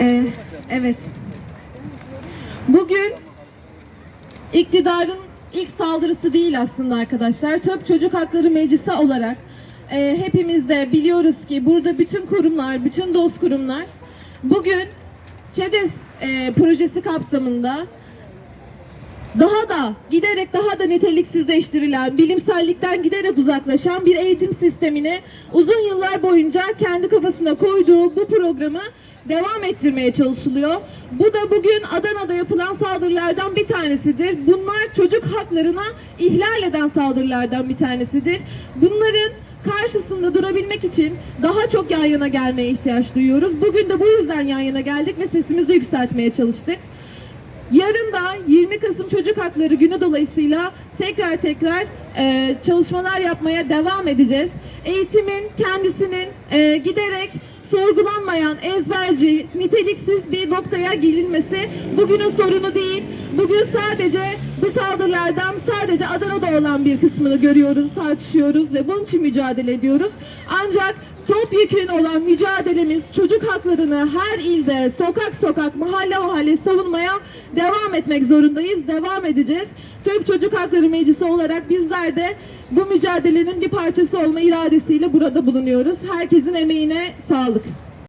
Ee, evet. Bugün iktidarın ilk saldırısı değil aslında arkadaşlar. TÖP Çocuk Hakları Meclisi olarak e, hepimiz de biliyoruz ki burada bütün kurumlar, bütün dost kurumlar bugün ÇEDES e, projesi kapsamında daha da giderek daha da niteliksizleştirilen, bilimsellikten giderek uzaklaşan bir eğitim sistemini uzun yıllar boyunca kendi kafasına koyduğu bu programı devam ettirmeye çalışılıyor. Bu da bugün Adana'da yapılan saldırılardan bir tanesidir. Bunlar çocuk haklarına ihlal eden saldırılardan bir tanesidir. Bunların karşısında durabilmek için daha çok yan yana gelmeye ihtiyaç duyuyoruz. Bugün de bu yüzden yan yana geldik ve sesimizi yükseltmeye çalıştık. Yarın da 20 Kasım Çocuk Hakları Günü dolayısıyla tekrar tekrar e, çalışmalar yapmaya devam edeceğiz. Eğitimin kendisinin e, giderek sorgulanmayan, ezberci, niteliksiz bir noktaya gelinmesi bugünün sorunu değil. Bugün sadece bu saldırılardan sadece Adana'da olan bir kısmını görüyoruz, tartışıyoruz ve bunun için mücadele ediyoruz. Ancak topyekün olan mücadelemiz çocuk haklarını her ilde sokak sokak mahalle mahalle savunmaya devam etmek zorundayız. Devam edeceğiz. Türk Çocuk Hakları Meclisi olarak bizler de bu mücadelenin bir parçası olma iradesiyle burada bulunuyoruz. Herkesin emeğine sağlık.